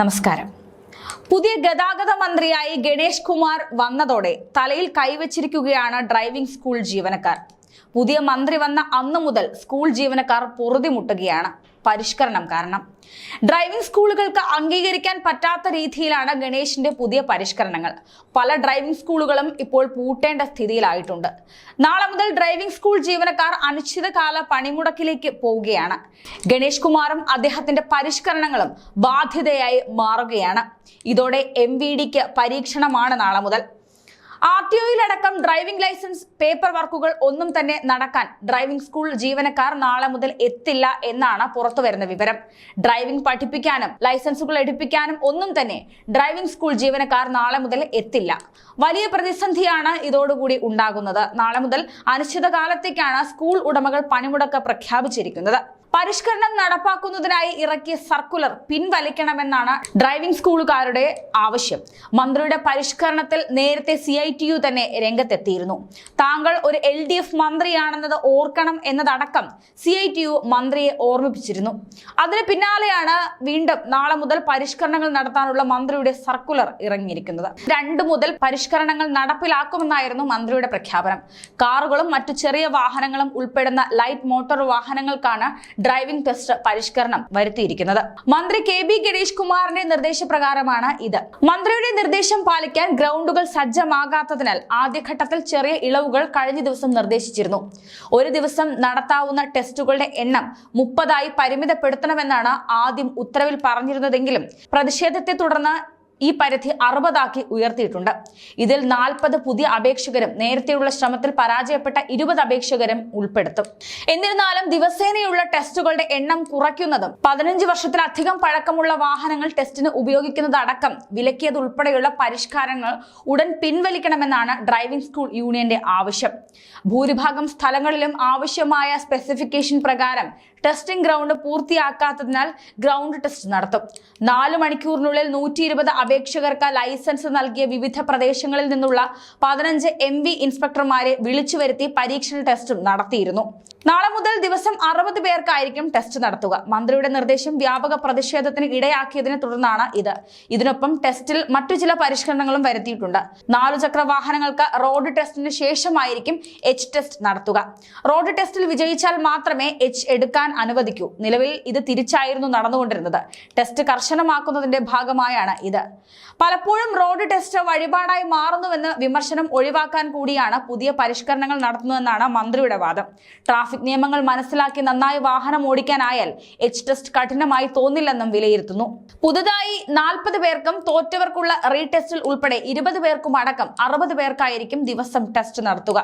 നമസ്കാരം. പുതിയ ഗതാഗത മന്ത്രിയായി ഗണേഷ് കുമാർ വന്നതോടെ തലയിൽ കൈവച്ചിരിക്കുകയാണ് ഡ്രൈവിംഗ് സ്കൂൾ ജീവനക്കാർ. പുതിയ മന്ത്രി വന്ന അന്നു മുതൽ സ്കൂൾ ജീവനക്കാർ പൊറുതിമുട്ടുകയാണ്. പരിഷ്കരണം കാരണം. ഡ്രൈവിംഗ് സ്കൂളുകൾക്ക് അംഗീകരിക്കാൻ പറ്റാത്ത രീതിയിലാണ് ഗണേഷിന്റെ പുതിയ പരിഷ്കരണങ്ങൾ. പല ഡ്രൈവിംഗ് സ്കൂളുകളും ഇപ്പോൾ പൂട്ടേണ്ട സ്ഥിതിയിലായിട്ടുണ്ട്. നാളെ മുതൽ ഡ്രൈവിംഗ് സ്കൂൾ ജീവനക്കാർ അനിശ്ചിതകാല പണിമുടക്കിലേക്ക് പോവുകയാണ്. ഗണേഷ് കുമാറും അദ്ദേഹത്തിന്റെ പരിഷ്കരണങ്ങളും ബാധ്യതയായി മാറുകയാണ്. ഇതോടെ എം പരീക്ഷണമാണ് നാളെ മുതൽ. ആർ ടി ഒയിലടക്കം ഡ്രൈവിംഗ് ലൈസൻസ് പേപ്പർ വർക്കുകൾ ഒന്നും തന്നെ നടക്കാൻ ഡ്രൈവിംഗ് സ്കൂൾ ജീവനക്കാർ നാളെ മുതൽ എത്തില്ല എന്നാണ് പുറത്തു വരുന്ന വിവരം. ഡ്രൈവിംഗ് പഠിപ്പിക്കാനും ലൈസൻസുകൾ എടുപ്പിക്കാനും ഒന്നും തന്നെ ഡ്രൈവിംഗ് സ്കൂൾ ജീവനക്കാർ നാളെ മുതൽ എത്തില്ല. വലിയ പ്രതിസന്ധിയാണ് ഇതോടുകൂടി ഉണ്ടാകുന്നത്. നാളെ മുതൽ അനിശ്ചിതകാലത്തേക്കാണ് സ്കൂൾ ഉടമകൾ പണിമുടക്ക് പ്രഖ്യാപിച്ചിരിക്കുന്നത്. പരിഷ്കരണം നടപ്പാക്കുന്നതിനായി ഇറക്കിയ സർക്കുലർ പിൻവലിക്കണമെന്നാണ് ഡ്രൈവിംഗ് സ്കൂളുകാരുടെ ആവശ്യം. മന്ത്രിയുടെ പരിഷ്കരണത്തിൽ നേരത്തെ സി ടി യു തന്നെ രംഗത്തെത്തിയിരുന്നു. താങ്കൾ ഒരു എൽ ഡി എഫ് മന്ത്രിയാണെന്നത് ഓർക്കണം എന്നതടക്കം സി ഐ ടി യു മന്ത്രിയെ ഓർമ്മിപ്പിച്ചിരുന്നു. അതിന് പിന്നാലെയാണ് വീണ്ടും നാളെ മുതൽ പരിഷ്കരണങ്ങൾ നടത്താനുള്ള മന്ത്രിയുടെ സർക്കുലർ ഇറങ്ങിയിരിക്കുന്നത്. രണ്ടു മുതൽ പരിഷ്കരണങ്ങൾ നടപ്പിലാക്കുമെന്നായിരുന്നു മന്ത്രിയുടെ പ്രഖ്യാപനം. കാറുകളും മറ്റു ചെറിയ വാഹനങ്ങളും ഉൾപ്പെടുന്ന ലൈറ്റ് മോട്ടോർ വാഹനങ്ങൾക്കാണ് ഡ്രൈവിംഗ് ടെസ്റ്റ് പരിഷ്കരണം വരുത്തിയിരിക്കുന്നത്. മന്ത്രി കെ ബി ഗണേഷ് കുമാറിന്റെ നിർദ്ദേശപ്രകാരമാണ് ഇത്. മന്ത്രിയുടെ നിർദ്ദേശം പാലിക്കാൻ ഗ്രൗണ്ടുകൾ സജ്ജമാകാത്തതിനാൽ ആദ്യഘട്ടത്തിൽ ചെറിയ ഇളവുകൾ കഴിഞ്ഞ ദിവസം നിർദ്ദേശിച്ചിരുന്നു. ഒരു ദിവസം നടത്താവുന്ന ടെസ്റ്റുകളുടെ എണ്ണം മുപ്പതായി പരിമിതപ്പെടുത്തണമെന്നാണ് ആദ്യം ഉത്തരവിൽ പറഞ്ഞിരുന്നതെങ്കിലും പ്രതിഷേധത്തെ തുടർന്ന് ഈ പരിധി അറുപതാക്കി ഉയർത്തിയിട്ടുണ്ട്. ഇതിൽ നാൽപ്പത് പുതിയ അപേക്ഷകരും നേരത്തെയുള്ള ശ്രമത്തിൽ പരാജയപ്പെട്ട ഇരുപത് അപേക്ഷകരും ഉൾപ്പെടുത്തും. എന്നിരുന്നാലും ദിവസേനയുള്ള ടെസ്റ്റുകളുടെ എണ്ണം കുറയ്ക്കുന്നതും പതിനഞ്ച് വർഷത്തിലധികം പഴക്കമുള്ള വാഹനങ്ങൾ ടെസ്റ്റിന് ഉപയോഗിക്കുന്നതടക്കം വിലക്കിയതുൾപ്പെടെയുള്ള പരിഷ്കാരങ്ങൾ ഉടൻ പിൻവലിക്കണമെന്നാണ് ഡ്രൈവിംഗ് സ്കൂൾ യൂണിയന്റെ ആവശ്യം. ഭൂരിഭാഗം സ്ഥലങ്ങളിലും ആവശ്യമായ സ്പെസിഫിക്കേഷൻ പ്രകാരം ടെസ്റ്റിംഗ് ഗ്രൗണ്ട് പൂർത്തിയാക്കാത്തതിനാൽ ഗ്രൗണ്ട് ടെസ്റ്റ് നടത്തും. നാല് മണിക്കൂറിനുള്ളിൽ നൂറ്റി അപേക്ഷകർക്ക് ലൈസൻസ് നൽകിയ വിവിധ പ്രദേശങ്ങളിൽ നിന്നുള്ള പതിനഞ്ച് എം ഇൻസ്പെക്ടർമാരെ വിളിച്ചു വരുത്തി പരീക്ഷണ ടെസ്റ്റും നടത്തിയിരുന്നു. നാളെ മുതൽ ദിവസം അറുപത് പേർക്കായിരിക്കും ടെസ്റ്റ് നടത്തുക. മന്ത്രിയുടെ നിർദ്ദേശം വ്യാപക പ്രതിഷേധത്തിന് ഇടയാക്കിയതിനെ തുടർന്നാണ് ഇത്. ഇതിനൊപ്പം ടെസ്റ്റിൽ മറ്റു ചില പരിഷ്കരണങ്ങളും വരുത്തിയിട്ടുണ്ട്. നാലു ചക്ര വാഹനങ്ങൾക്ക് റോഡ് ടെസ്റ്റിന് ശേഷമായിരിക്കും എച്ച് ടെസ്റ്റ് നടത്തുക. റോഡ് ടെസ്റ്റിൽ വിജയിച്ചാൽ മാത്രമേ എച്ച് എടുക്കാൻ അനുവദിക്കൂ. നിലവിൽ ഇത് തിരിച്ചായിരുന്നു നടന്നുകൊണ്ടിരുന്നത്. ടെസ്റ്റ് കർശനമാക്കുന്നതിന്റെ ഭാഗമായാണ് ഇത്. പലപ്പോഴും റോഡ് ടെസ്റ്റ് വഴിപാടായി മാറുന്നുവെന്ന് വിമർശനം ഒഴിവാക്കാൻ കൂടിയാണ് പുതിയ പരിഷ്കരണങ്ങൾ നടത്തുന്നതെന്നാണ് മന്ത്രിയുടെ വാദം. ട്രാഫിക് നിയമങ്ങൾ മനസ്സിലാക്കി നന്നായി വാഹനം ഓടിക്കാനായാൽ എച്ച് ടെസ്റ്റ് കഠിനമായി തോന്നില്ലെന്നും വിലയിരുത്തുന്നു. പുതുതായി നാൽപ്പത് പേർക്കും തോറ്റവർക്കുള്ള റീടെസ്റ്റിൽ ഉൾപ്പെടെ ഇരുപത് പേർക്കും അടക്കം അറുപത് പേർക്കായിരിക്കും ദിവസം ടെസ്റ്റ് നടത്തുക.